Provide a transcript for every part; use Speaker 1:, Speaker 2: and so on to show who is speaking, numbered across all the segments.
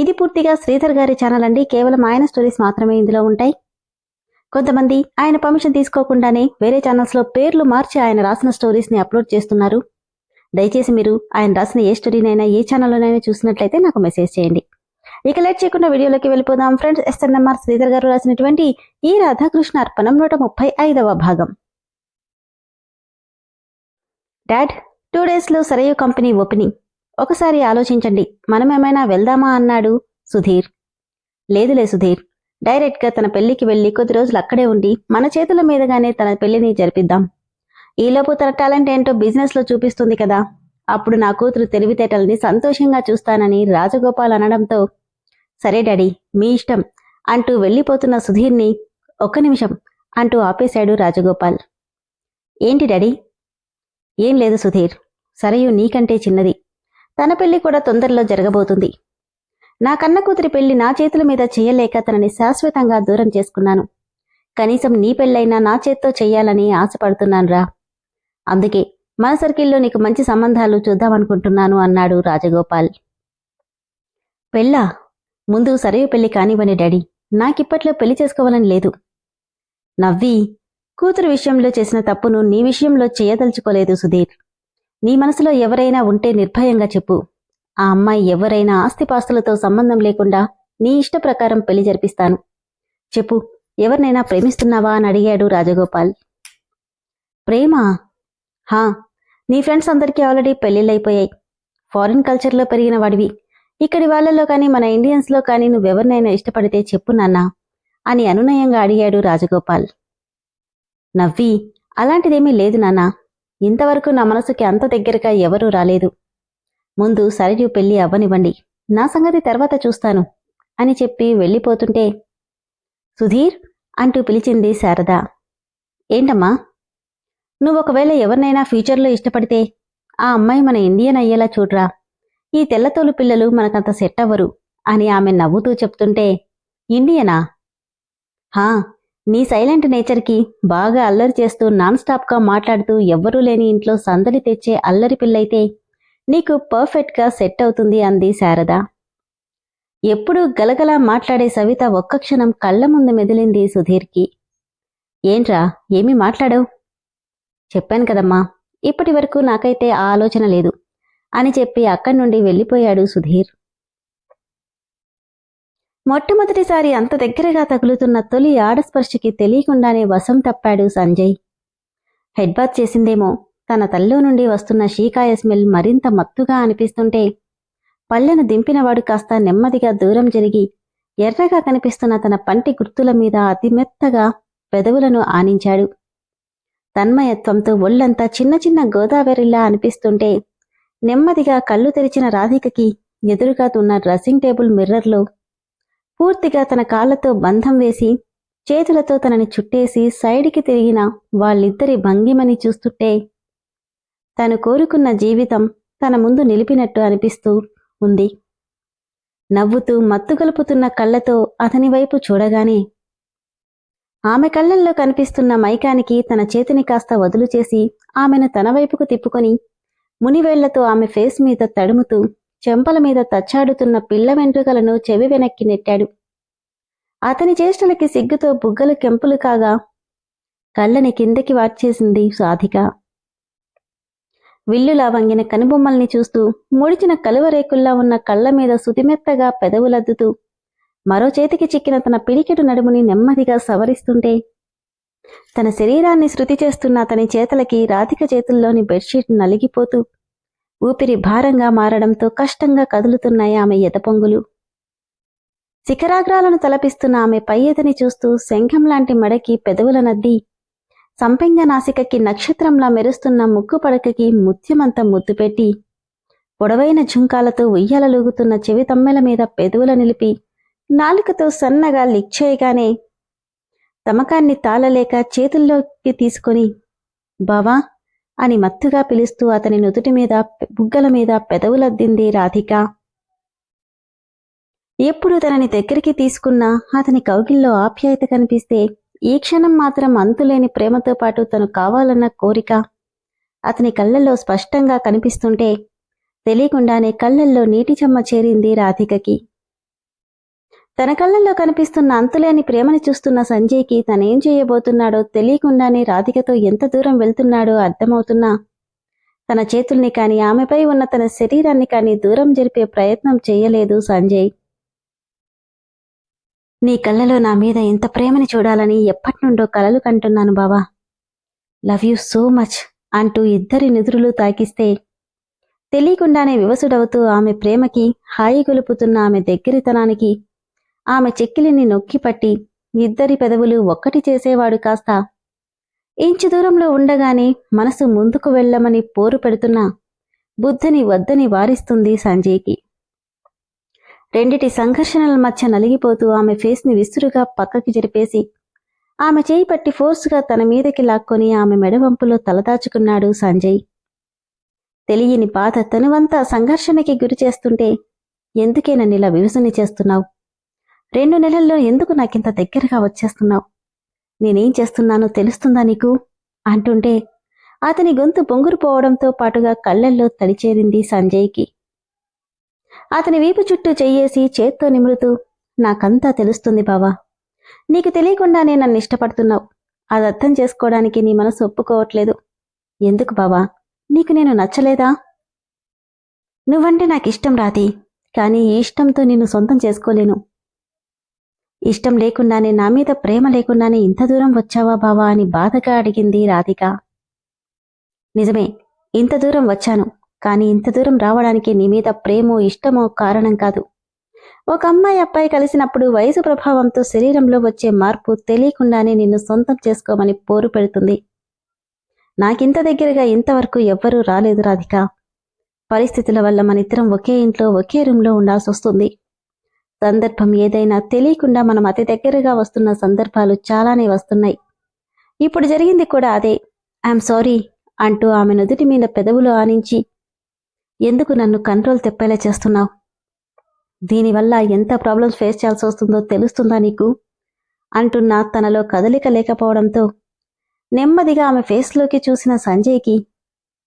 Speaker 1: ఇది పూర్తిగా శ్రీధర్ గారి ఛానల్ అండి. కేవలం ఆయన స్టోరీస్ మాత్రమే ఇందులో ఉంటాయి. కొంతమంది ఆయన పర్మిషన్ తీసుకోకుండానే వేరే ఛానల్స్లో పేర్లు మార్చి ఆయన రాసిన స్టోరీస్ని అప్లోడ్ చేస్తున్నారు. దయచేసి మీరు ఆయన రాసిన ఏ స్టోరీనైనా ఏ ఛానల్లోనైనా చూసినట్లయితే నాకు మెసేజ్ చేయండి. ఇక లేట్ చేయకుండా వీడియోలోకి వెళ్ళిపోదాం. ఫ్రెండ్స్ ఎస్ఎన్ఎంఆర్ శ్రీధర్ గారు రాసినటువంటి ఈ రాధాకృష్ణ అర్పణం నూట ముప్పై ఐదవ భాగం. డాడ్ టూ డేస్లో సరయు కంపెనీ ఓపెనింగ్ ఒకసారి ఆలోచించండి మనమేమైనా వెళ్దామా అన్నాడు సుధీర్. లేదులే సుధీర్ డైరెక్ట్గా తన పెళ్ళికి వెళ్ళి కొద్ది రోజులు అక్కడే ఉండి మన చేతుల మీదుగానే తన పెళ్ళిని జరిపిద్దాం. ఈలోపు తన టాలెంట్ ఏంటో బిజినెస్లో చూపిస్తుంది కదా అప్పుడు నా కూతురు తెలివితేటల్ని సంతోషంగా చూస్తానని రాజగోపాల్ అనడంతో సరే డాడీ మీ ఇష్టం అంటూ వెళ్ళిపోతున్న సుధీర్ని ఒక్క నిమిషం అంటూ ఆపేశాడు రాజగోపాల్. ఏంటి డాడీ? ఏం లేదు సుధీర్ సరయు నీకంటే చిన్నది. తన పెళ్ళి కూడా తొందరలో జరగబోతుంది. నా కన్న కూతురి పెళ్ళి నా చేతుల మీద చేయలేక తనని శాశ్వతంగా దూరం చేసుకున్నాను. కనీసం నీ పెళ్ళైనా నా చేత్తో చెయ్యాలని ఆశపడుతున్నానురా అందుకే మన సర్కిల్లో నీకు మంచి సంబంధాలు చూద్దామనుకుంటున్నాను అన్నాడు రాజగోపాల్. పెళ్ళా? ముందు సరైన పెళ్ళి కానివ్వని డాడీ. నాకిప్పట్లో పెళ్ళి చేసుకోవాలని లేదు. నవ్వి కూతురు విషయంలో చేసిన తప్పును నీ విషయంలో చేయదలుచుకోలేదు సుధీర్. నీ మనసులో ఎవరైనా ఉంటే నిర్భయంగా చెప్పు. ఆ అమ్మాయి ఎవరైనా ఆస్తిపాస్తులతో సంబంధం లేకుండా నీ ఇష్ట ప్రకారం పెళ్ళి జరిపిస్తాను. చెప్పు ఎవరినైనా ప్రేమిస్తున్నావా అని అడిగాడు రాజగోపాల్. ప్రేమ? హా నీ ఫ్రెండ్స్ అందరికీ ఆల్రెడీ పెళ్ళిళ్ళైపోయాయి. ఫారిన్ కల్చర్లో పెరిగిన వాడివి. ఇక్కడి వాళ్ళలో కానీ మన ఇండియన్స్లో కానీ నువ్వెవరినైనా ఇష్టపడితే చెప్పు నాన్నా అని అనునయంగా అడిగాడు రాజగోపాల్. నవ్వి అలాంటిదేమీ లేదు నాన్నా. ఇంతవరకు నా మనసుకి అంత దగ్గరగా ఎవరూ రాలేదు. ముందు సరయు పెళ్ళి అవ్వనివ్వండి. నా సంగతి తర్వాత చూస్తాను అని చెప్పి వెళ్ళిపోతుంటే సుధీర్ అంటూ పిలిచింది శారద. ఏంటమ్మా? నువ్వు ఒకవేళ ఎవరినైనా ఫ్యూచర్లో ఇష్టపడితే ఆ అమ్మాయి మన ఇండియన్ అయ్యేలా చూడరా. ఈ తెల్లతోలు పిల్లలు మనకంత సెట్ అవ్వరు అని ఆమె నవ్వుతూ చెప్తుంటే ఇండియనా? హా నీ సైలెంట్ నేచర్కి బాగా అల్లరి చేస్తూ నాన్ స్టాప్గా మాట్లాడుతూ ఎవ్వరూ లేని ఇంట్లో సందడి తెచ్చే అల్లరి పిల్లైతే నీకు పర్ఫెక్ట్గా సెట్ అవుతుంది అంది శారద. ఎప్పుడూ గలగలా మాట్లాడే సవిత ఒక్క క్షణం కళ్ళ ముందు మెదిలింది సుధీర్కి. ఏంట్రా ఏమీ మాట్లాడవు? చెప్పాను కదమ్మా ఇప్పటి వరకు నాకైతే ఆ ఆలోచన లేదు అని చెప్పి అక్కడి నుండి వెళ్ళిపోయాడు సుధీర్. మొట్టమొదటిసారి అంత దగ్గరగా తగులుతున్న తొలి ఆడస్పర్శకి తెలియకుండానే వశం తప్పాడు సంజయ్. హెడ్ బాత్ చేసిందేమో తన తల్లో నుండి వస్తున్న షీకాయ స్మెల్ మరింత మత్తుగా అనిపిస్తుంటే పళ్ళెను దింపినవాడు కాస్త నెమ్మదిగా దూరం జరిగి ఎర్రగా కనిపిస్తున్న తన పంటి గుర్తుల మీద అతిమెత్తగా పెదవులను ఆనించాడు. తన్మయత్వంతో ఒళ్ళంతా చిన్న చిన్న గోదావరిలా అనిపిస్తుంటే నెమ్మదిగా కళ్ళు తెరిచిన రాధికకి ఎదురుగా ఉన్న డ్రెస్సింగ్ టేబుల్ మిర్రర్లో పూర్తిగా తన కాళ్ళతో బంధం వేసి చేతులతో తనని చుట్టేసి సైడ్కి తిరిగిన వాళ్ళిద్దరి భంగిమని చూస్తుంటే తను కోరుకున్న జీవితం తన ముందు నిలిపినట్టు అనిపిస్తూ ఉంది. నవ్వుతూ మత్తు గలుపుతున్న కళ్ళతో అతని వైపు చూడగానే ఆమె కళ్ళల్లో కనిపిస్తున్న మైకానికి తన చేతిని కాస్త వదులు చేసి ఆమెను తన వైపుకు తిప్పుకొని మునివేళ్ళతో ఆమె ఫేస్ మీద తడుముతూ చెంపల మీద తచ్చాడుతున్న పిల్ల వెంట్రుకలను చెవి వెనక్కి నెట్టాడు. అతని చేష్టలకి సిగ్గుతో బుగ్గలు కెంపులు కాగా కళ్ళని కిందకి వార్చేసింది సాధిక. విల్లులా వంగిన కనుబొమ్మల్ని చూస్తూ ముడిచిన కలువరేకుల్లా ఉన్న కళ్ళ మీద సుతిమెత్తగా పెదవులద్దుతూ మరో చేతికి చిక్కిన తన పిడికెడు నడుముని నెమ్మదిగా సవరిస్తుంటే తన శరీరాన్ని శృతి చేస్తున్న అతని చేతలకి రాధిక చేతుల్లోని బెడ్షీట్ నలిగిపోతూ ఊపిరి భారంగా మారడంతో కష్టంగా కదులుతున్నాయి ఆమె ఎదపొంగులు. శిఖరాగ్రాలను తలపిస్తున్న ఆమె పై ఎదని చూస్తూ శంఖం లాంటి మడకి పెదవుల నద్ది సంపెంగ నాసికకి నక్షత్రంలా మెరుస్తున్న ముక్కు పడకకి ముత్యమంత ముద్దు పెట్టి పొడవైన ఝుంకాలతో ఉయ్యాలలూగుతున్న చెవి తమ్మెల మీద పెదవుల నిలిపి నాలుకతో సన్నగా లిక్చేయగానే తమకాన్ని తాళలేక చేతుల్లోకి తీసుకొని బావా అని మత్తుగా పిలుస్తూ అతని నుదుటి మీద బుగ్గల మీద పెదవులద్దింది రాధిక. ఎప్పుడు తనని దగ్గరికి తీసుకున్నా అతని కౌగిల్లో ఆప్యాయత కనిపిస్తే ఈ క్షణం మాత్రం అంతులేని ప్రేమతో పాటు తను కావాలన్న కోరిక అతని కళ్ళల్లో స్పష్టంగా కనిపిస్తుంటే తెలియకుండానే కళ్ళల్లో నీటి చెమ్మ చేరింది రాధికకి. తన కళ్ళల్లో కనిపిస్తున్న అంతులేని ప్రేమని చూస్తున్న సంజయ్కి తనేం చేయబోతున్నాడో తెలియకుండానే రాధికతో ఎంత దూరం వెళ్తున్నాడో అర్థమవుతున్నా. తన చేతుల్ని కాని ఆమెపై ఉన్న తన శరీరాన్ని కాని దూరం జరిపే ప్రయత్నం చేయలేదు సంజయ్. నీ కళ్ళలో నా మీద ఎంత ప్రేమని చూడాలని ఎప్పటినుండో కలలు కంటున్నాను బావా. లవ్ యూ సో మచ్ అంటూ ఇద్దరి నిదురులు తాకిస్తే తెలియకుండానే వివసుడవుతూ ఆమె ప్రేమకి హాయి గొలుపుతున్న ఆమె దగ్గరితనానికి ఆమె చెక్కిలిని నొక్కిపట్టి ఇద్దరి పెదవులు ఒక్కటి చేసేవాడు కాస్త. ఇంచు దూరంలో ఉండగానే మనసు ముందుకు వెళ్ళమని పోరు పెడుతున్న బుద్ధని వద్దని వారిస్తుంది సంజయ్కి. రెండిటి సంఘర్షణల మధ్య నలిగిపోతూ ఆమె ఫేస్ని విసురుగా పక్కకి జరిపేసి ఆమె చేయి పట్టి ఫోర్స్గా తన మీదకి లాక్కొని ఆమె మెడవంపులో తలదాచుకున్నాడు సంజయ్. తెలియని బాధ తనువంతా సంఘర్షణకి గురి చేస్తుంటే ఎందుకే నన్ను ఇలా వివసని చేస్తున్నావు? రెండు నెలల్లో ఎందుకు నాకింత దగ్గరగా వచ్చేస్తున్నావు? నేనేం చేస్తున్నానో తెలుస్తుందా నీకు? అంటుంటే అతని గొంతు బొంగురు పోవడంతో పాటుగా కళ్ళల్లో తడిచేరింది సంజయ్కి. అతని వీపు చుట్టూ చెయ్యేసి చేత్తో నిమురుతూ నాకంతా తెలుస్తుంది బావా. నీకు తెలియకుండానే నన్ను ఇష్టపడుతున్నావు. అది అర్థం చేసుకోవడానికి నీ మనసు ఒప్పుకోవట్లేదు. ఎందుకు బావా? నీకు నేను నచ్చలేదా? నువ్వంటే నాకు ఇష్టం రాది కానీ ఈ ఇష్టంతో నిన్ను సొంతం చేసుకోలేను. ఇష్టం లేకుండానే నా మీద ప్రేమ లేకుండానే ఇంత దూరం వచ్చావా బావా అని బాధగా అడిగింది రాధిక. నిజమే ఇంత దూరం వచ్చాను కానీ ఇంత దూరం రావడానికి నీ మీద ప్రేమో ఇష్టమో కారణం కాదు. ఒక అమ్మాయి అబ్బాయి కలిసినప్పుడు వయసు ప్రభావంతో శరీరంలో వచ్చే మార్పు తెలియకుండానే నిన్ను సొంతం చేసుకోమని పోరు పెడుతుంది. నాకింత దగ్గరగా ఇంతవరకు ఎవ్వరూ రాలేదు రాధిక. పరిస్థితుల వల్ల మనిద్దరం ఒకే ఇంట్లో ఒకే రూమ్లో ఉండాల్సి వస్తుంది సందర్భం ఏదైనా తెలియకుండా మనం అతి దగ్గరగా వస్తున్న సందర్భాలు చాలానే వస్తున్నాయి. ఇప్పుడు జరిగింది కూడా అదే. ఐఎమ్ సారీ అంటూ ఆమె నుదుటి మీద పెదవులు ఆనించి ఎందుకు నన్ను కంట్రోల్ తెప్పేలా చేస్తున్నావు? దీనివల్ల ఎంత ప్రాబ్లమ్స్ ఫేస్ చేయాల్సి వస్తుందో తెలుస్తుందా నీకు? అంటున్న తనలో కదలిక లేకపోవడంతో నెమ్మదిగా ఆమె ఫేస్లోకి చూసిన సంజయ్కి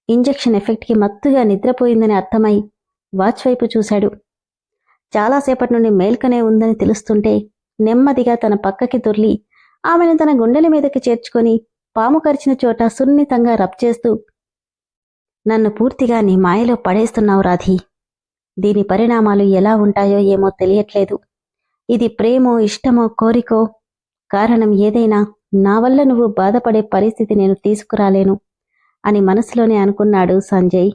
Speaker 1: ఇంజెక్షన్ ఎఫెక్ట్కి మత్తుగా నిద్రపోయిందని అర్థమై వాచ్ వైపు చూశాడు. చాలాసేపటి నుండి మేల్కనే ఉందని తెలుస్తుంటే నెమ్మదిగా తన పక్కకి దొర్లి ఆమెను తన గుండెల మీదకి చేర్చుకొని పాము కరిచిన చోట సున్నితంగా రబ్ చేస్తూ నన్ను పూర్తిగా నీ మాయలో పడేస్తున్నావు రాధి. దీని పరిణామాలు ఎలా ఉంటాయో ఏమో తెలియట్లేదు. ఇది ప్రేమో ఇష్టమో కోరికో. కారణం ఏదైనా నా వల్ల నువ్వు బాధపడే పరిస్థితి నేను తీసుకురాలేను అని మనసులోనే అనుకున్నాడు సంజయ్.